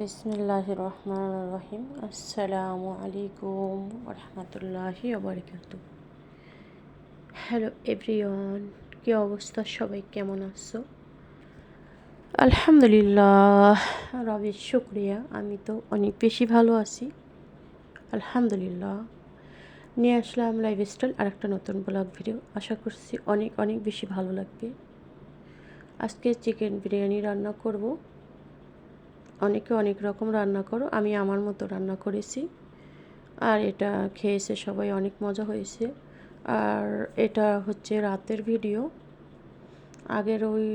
বিসমিল্লাহ রহমান রহিম আসসালামু আলাইকুম রহমতুল্লাহি ওবরকাত হ্যালো এভরিওয়ান, কী অবস্থা? সবাই কেমন আছো? আলহামদুলিল্লাহ রবির শুক্রিয়া। আমি তো অনেক বেশি ভালো আছি। আলহামদুলিল্লাহ। নিয়ে আসলাম লাইফস্টাইল আর একটা নতুন ব্লগ ভিডিও। আশা করছি অনেক অনেক বেশি ভালো লাগবে। আজকে চিকেন বিরিয়ানি রান্না করব। অনেকে অনেক রকম রান্না করো, আমি আমার মতো রান্না করেছি। আর এটা খেয়েছে সবাই, অনেক মজা হয়েছে। আর এটা হচ্ছে রাতের ভিডিও। আগের ওই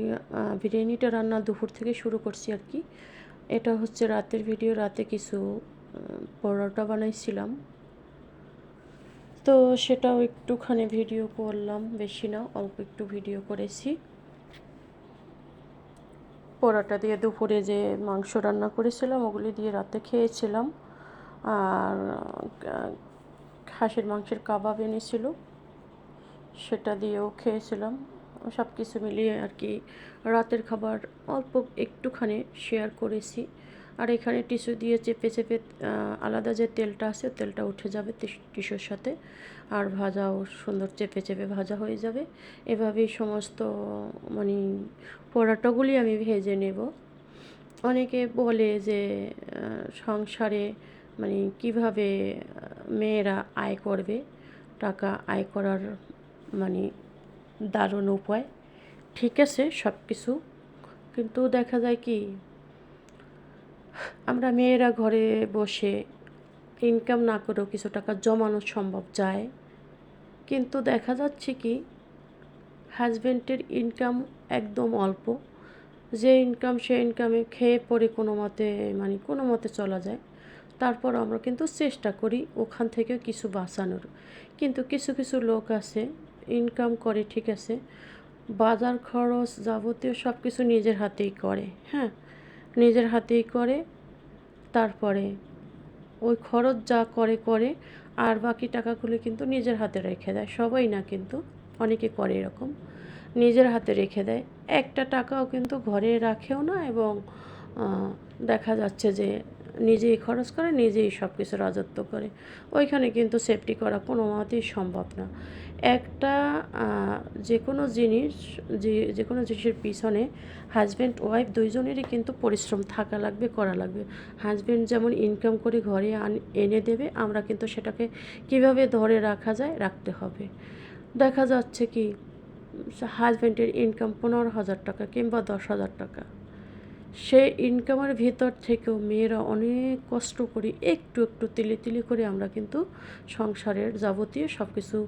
বিরিয়ানিটা রান্না দুপুর থেকে শুরু করছি আর কি। এটা হচ্ছে রাতের ভিডিও, রাতে কিছু পরোটা বানাইছিলাম। তো সেটাও একটুখানি ভিডিও করলাম, বেশি না, অল্প একটু ভিডিও করেছি। পোড়াটা দিয়ে দুপুরে যে মাংস রান্না করেছিলাম, ওগুলি দিয়ে রাতে খেয়েছিলাম। আর হাঁসের মাংসের কাবাব এনেছিল, সেটা দিয়েও খেয়েছিলাম। সব কিছু মিলিয়ে আর কি রাতের খাবার অল্প একটুখানি শেয়ার করেছি। আর এখানে টিস্যু দিয়ে চেপে চেপে আলাদা যে তেলটা আছে, তেলটা উঠে যাবে টিস্যুর সাথে। আর ভাজাও সুন্দর চেপে চেপে ভাজা হয়ে যাবে। এভাবেই সমস্ত মানে পরোটাগুলি আমি ভেজে নেব। অনেকে বলে যে সংসারে মানে কীভাবে মেয়েরা আয় করবে? টাকা আয় করার মানে দারুণ উপায়। ঠিক আছে সব কিছু কিন্তু দেখা যায় কি আমরা মেয়েরা ঘরে বসে ইনকাম না করেও কিছু টাকা জমানো সম্ভব যায়। কিন্তু দেখা যাচ্ছে কি হাজব্যান্ডের ইনকাম একদম অল্প। যে ইনকাম সে ইনকামে খেয়ে পরে কোনো মতে মানে কোনো মতে চলা যায়। তারপর আমরা কিন্তু চেষ্টা করি ওখান থেকে কিছু বাঁচানোর। কিন্তু কিছু কিছু লোক আছে ইনকাম করে, ঠিক আছে, বাজার খরচ যাবতীয় সব কিছু নিজের হাতেই করে হ্যাঁ? নিজের হাতেই করে তারপরে ওই খরচ যা করে করে আর বাকি টাকাগুলো কিন্তু নিজের হাতে রেখে দেয়। সবাই না কিন্তু, অনেকে করে এরকম। নিজের হাতে রেখে দেয়। একটা টাকাও কিন্তু ঘরে রাখেও না এবং দেখা যাচ্ছে যে নিজেই খরচ করে, নিজেই সব কিছু রাজত্ব করে। ওইখানে কিন্তু সেফটি করা কোনো মতেই সম্ভব না। একটা যে কোনো জিনিস, যে যে কোনো জিনিসের পিছনে হাজব্যান্ড ওয়াইফ দুইজনেরই কিন্তু পরিশ্রম থাকা লাগবে, করা লাগবে। হাজব্যান্ড যেমন ইনকাম করে ঘরে আন, এনে দেবে, আমরা কিন্তু সেটাকে কীভাবে ধরে রাখা যায়, রাখতে হবে। দেখা যাচ্ছে কি হাজব্যান্ডের ইনকাম পনেরো হাজার টাকা কিংবা দশ হাজার টাকা। সে ইনকামের ভেতর থেকেও মেয়েরা অনেক কষ্ট করি একটু একটু তিলে তিলে করে আমরা কিন্তু সংসারের যাবতীয় সব কিছু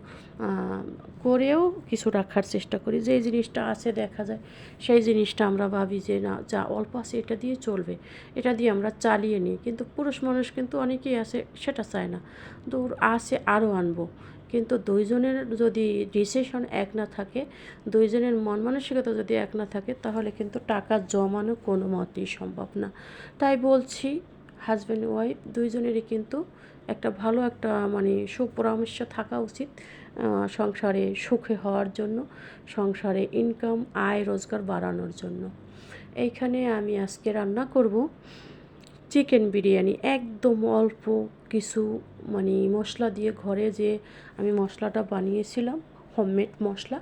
করেও কিছু রাখার চেষ্টা করি। যে জিনিসটা আছে দেখা যায়, সেই জিনিসটা আমরা ভাবি যে না, যা অল্প আছে এটা দিয়ে চলবে, এটা দিয়ে আমরা চালিয়ে নিই। কিন্তু পুরুষ মানুষ কিন্তু অনেকেই আছে, সেটা চায় না। দূর আছে আরও আনব। কিন্তু দুইজনের যদি ডিসিশন এক না থাকে, দুইজনের মন মানসিকতা যদি এক না থাকে, তাহলে কিন্তু টাকা জমানো কোনো মতেই সম্ভব না। তাই বলছি হাজব্যান্ড ওয়াইফ দুইজনেরই কিন্তু একটা ভালো একটা মানে সুপরামর্শ থাকা উচিত সংসারে সুখে হওয়ার জন্য, সংসারে ইনকাম আয়, রোজগার বাড়ানোর জন্য। এইখানে আমি আজকে রান্না করব। চিকেন বিরিয়ানি, একদম অল্প কিছু মানে মশলা দিয়ে ঘরে যে আমি মশলাটা বানিয়েছিলাম হোমমেড মশলা,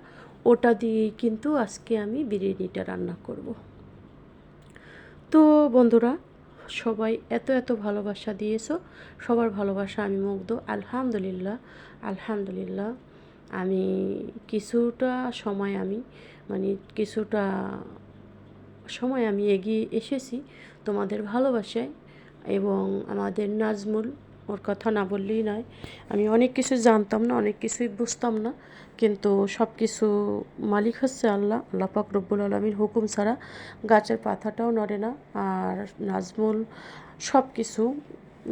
ওটা দিয়েই কিন্তু আজকে আমি বিরিয়ানিটা রান্না করব। তো বন্ধুরা, সবাই এত এত ভালোবাসা দিয়েছ, সবার ভালোবাসা আমি মুগ্ধ। আলহামদুলিল্লাহ আলহামদুলিল্লাহ, আমি কিছুটা সময় আমি মানে কিছুটা সময় আমি এগিয়ে এসেছি তোমাদের ভালোবাসায়। এবং আমাদের নাজমুল ওর কথা না বললেই নয়। আমি অনেক কিছু জানতাম না, অনেক কিছুই বুঝতাম না, কিন্তু সব কিছু মালিক হচ্ছে আল্লাহ। আল্লাহ পাক রব্বুল আলমীর হুকুম ছাড়া গাছের পাতাটাও নড়ে না। আর নাজমুল সব কিছু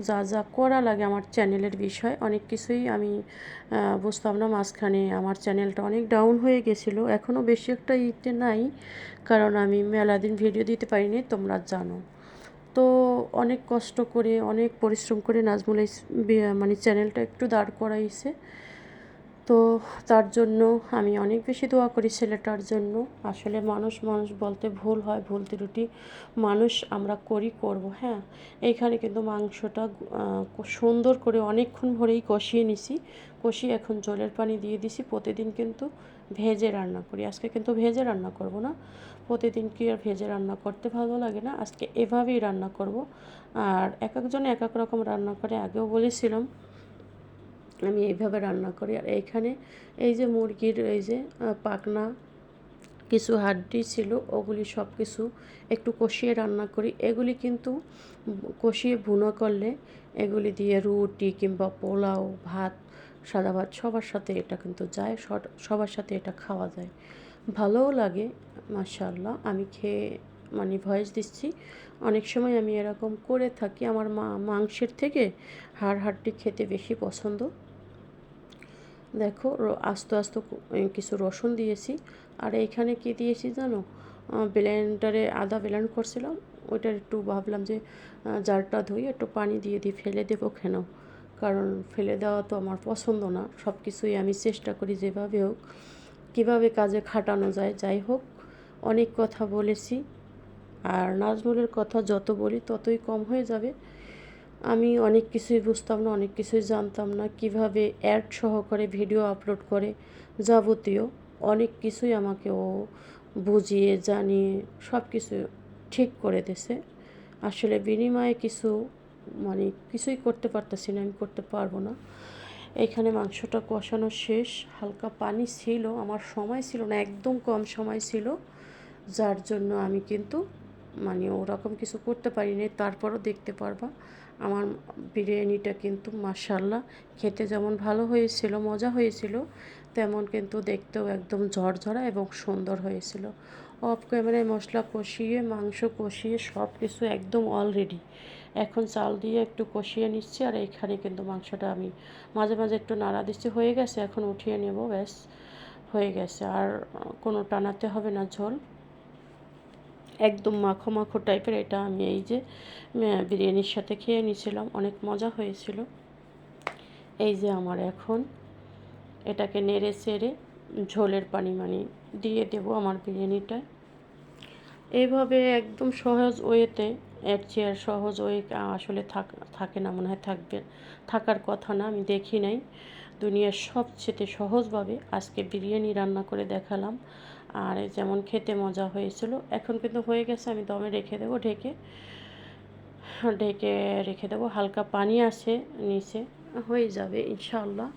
যা যা করা লাগে আমার চ্যানেলের বিষয়, অনেক কিছুই আমি বুঝতাম না। মাঝখানে আমার চ্যানেলটা অনেক ডাউন হয়ে গেছিল। এখনও বেশি একটা ইতে নাই, কারণ আমি মেলা দিন ভিডিও দিতে পারিনি, তোমরা জানো। তো অনেক কষ্ট করে অনেক পরিশ্রম করে নাজমুল মানে চ্যানেলটা একটু দাঁড় করাইছে। তো তার জন্য আমি অনেক বেশি দোয়া করি ছেলেটার জন্য। আসলে মানুষ মানুষ বলতে ভুল হয়, ভুল ত্রুটি মানুষ আমরা করি করব হ্যাঁ? এইখানে কিন্তু মাংসটা সুন্দর করে অনেকক্ষণ ভরেই কষিয়ে নিছি। কষিয়ে এখন জলের পানি দিয়ে দিছি। প্রতিদিন কিন্তু ভেজে রান্না করি। আজকে কিন্তু ভেজে রান্না করব না। প্রতিদিন কি আর ভেজে রান্না করতে ভালো লাগে না? আজকে এভাবেই রান্না করব। আর এক একজন এক এক রকম রান্না করে আগেও বলেছিলাম আমি এইভাবে রান্না করি। আর এইখানে এই যে মুরগির এই যে পাকনা, কিছু হাড্ডি ছিল, ওগুলি সব কিছু একটু কষিয়ে রান্না করি। এগুলি কিন্তু কষিয়ে ভুনো করলে এগুলি দিয়ে রুটি কিংবা পোলাও, ভাত, সাদা ভাত সবার সাথে এটা কিন্তু যায় সবার সাথে এটা খাওয়া যায়। ভালোও লাগে মাশাল্লাহ আমি খেয়ে মানে ভয়েস দিচ্ছি। অনেক সময় আমি এরকম করে থাকি। আমার মা, মাংসের থেকে হাড় হাড্ডি খেতে বেশি পছন্দ। দেখো আস্তে আস্তে কিছু রসুন দিয়েছি। আর এইখানে কি দিয়েছি জানো? ব্লেন্ডারে আদা ব্লেন্ড করছিলাম। ওইটার একটু ভাবলাম যে জারটা ধুই, একটু পানি দিয়ে দিই, ফেলে দেবো কেন? কারণ ফেলে দেওয়া তো আমার পছন্দ না। সব কিছুই আমি চেষ্টা করি যেভাবে হোক, কীভাবে কাজে খাটানো যায়। যাই হোক, অনেক কথা বলেছি। আর নাজমুলের কথা যত বলি ততই কম হয়ে যাবে। আমি অনেক কিছুই বুঝতাম না, অনেক কিছুই জানতাম না কীভাবে অ্যাড সহকারে ভিডিও আপলোড করে। যাবতীয় অনেক কিছুই আমাকে ও বুঝিয়ে, জানিয়ে সব কিছু ঠিক করে দিছে আসলে বিনিময়ে কিছু মানে কিছুই করতে পারতেছি না, আমি করতে পারব না। এখানে মাংসটা কষানো শেষ, হালকা পানি ছিল, আমার সময় ছিল না, একদম কম সময় ছিল। যার জন্য আমি কিন্তু মানে ওরকম কিছু করতে পারিনি, তারপরও দেখতে পারবা। আমার বিরিয়ানিটা কিন্তু মাসাল্লাহ খেতে যেমন ভালো হয়েছিল, মজা হয়েছিল, তেমন কিন্তু দেখতেও একদম ঝরঝরা এবং সুন্দর হয়েছিল। অফ ক্যামেরায় মশলা কষিয়ে, মাংস কষিয়ে সব কিছু একদম অলরেডি এখন চাল দিয়ে একটু কষিয়ে নিচ্ছি আর এইখানে কিন্তু মাংসটা আমি মাঝে মাঝে একটু নাড়া দিচ্ছি, হয়ে গেছে, এখন উঠিয়ে নেব, ব্যাস, হয়ে গেছে। আর কোনো টানাতে হবে না ঝোল। একদম মাখো মাখো টাইপের এটা আমি এই যে বিরিয়ানির সাথে খেয়ে নিয়েছিলাম, অনেক মজা হয়েছিল। এই যে আমার এখন এটাকে নেড়ে চেড়ে ঝোলের পানি মানে দিয়ে দেব আমার বিরিয়ানিটায় এইভাবে একদম সহজ ওয়েতে, এর চেয়ার সহজ ওয়ে আসলে থাক, থাকে না, মনে হয় থাকবে, থাকার কথা না, আমি দেখি নাই। দুনিয়ার সবচেয়ে সহজভাবে আজকে বিরিয়ানি রান্না করে দেখালাম। আর যেমন খেতে মজা হয়েছিল, এখন কিন্তু হয়ে গেছে, আমি দমে রেখে দেবো ঢেকে। ঢেকে রেখে দেবো, হালকা পানি আছে নিচে, হয়ে যাবে ইনশাল্লাহ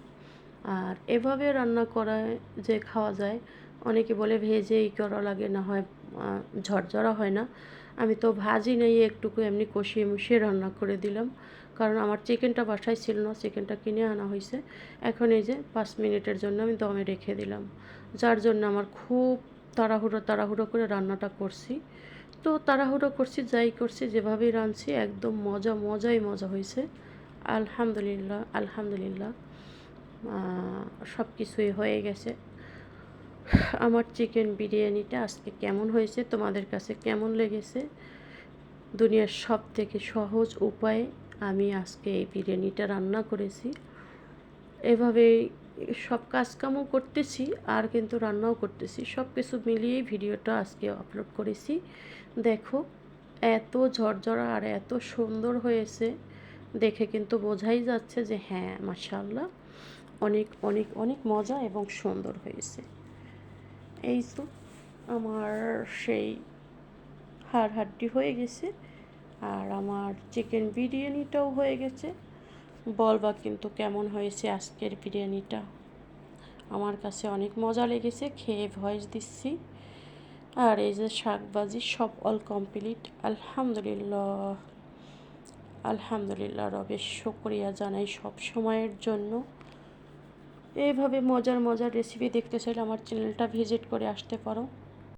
আর এভাবে রান্না করায় যে খাওয়া যায়, অনেকে বলে ভেজেই করা লাগে, না হয় ঝরঝরা হয় না। আমি তো ভাজি নেই, একটুকু এমনি কষিয়ে মুষিয়ে রান্না করে দিলাম। কারণ আমার চিকেনটা বাসায় ছিল না, চিকেনটা কিনে আনা হয়েছে। এখন এই যে পাঁচ মিনিটের জন্য আমি দমে রেখে দিলাম, যার জন্য আমার খুব তাড়াহুড়ো তাড়াহুড়ো করে রান্নাটা করছি। তো তাড়াহুড়ো করছি, যাই করছি, যেভাবেই রাঁধছি, একদম মজা, মজাই মজা হয়েছে। আলহামদুলিল্লাহ আলহামদুলিল্লাহ সব কিছুই হয়ে গেছে। আমার চিকেন বিরিয়ানিটা আজকে কেমন হয়েছে, তোমাদের কাছে কেমন লেগেছে? দুনিয়ার সব থেকে সহজ উপায়ে আমি আজকে এই বিরিয়ানিটা রান্না করেছি। এভাবেই সব কাজকামও করতেছি, আর কিন্তু রান্নাও করতেছি। সব কিছু মিলিয়েই ভিডিওটা আজকে আপলোড করেছি। দেখো, এত ঝরঝরা আর এত সুন্দর হয়েছে। দেখে কিন্তু বোঝাই যাচ্ছে যে হ্যাঁ মাসাল্লাহ অনেক অনেক অনেক মজা এবং সুন্দর হয়েছে। এই তো, আমার সেই হাড় হাড্ডি হয়ে গেছে। আর আমার চিকেন বিরিয়ানিটাও হয়ে গেছে। বলবা কিন্তু কেমন হয়েছে আজকের বিরিয়ানিটা? আমার কাছে অনেক মজা লেগেছে, খেয়ে ভয়েস দিচ্ছি। আর এই যে শাকবাজি সব অল কমপ্লিট আলহামদুলিল্লাহ। আলহামদুলিল্লাহ রবের শুক্রিয়া জানাই সব সময়ের জন্য। এইভাবে মজার মজার রেসিপি দেখতে চাইলে আমার চ্যানেলটা ভিজিট করে আসতে পারো।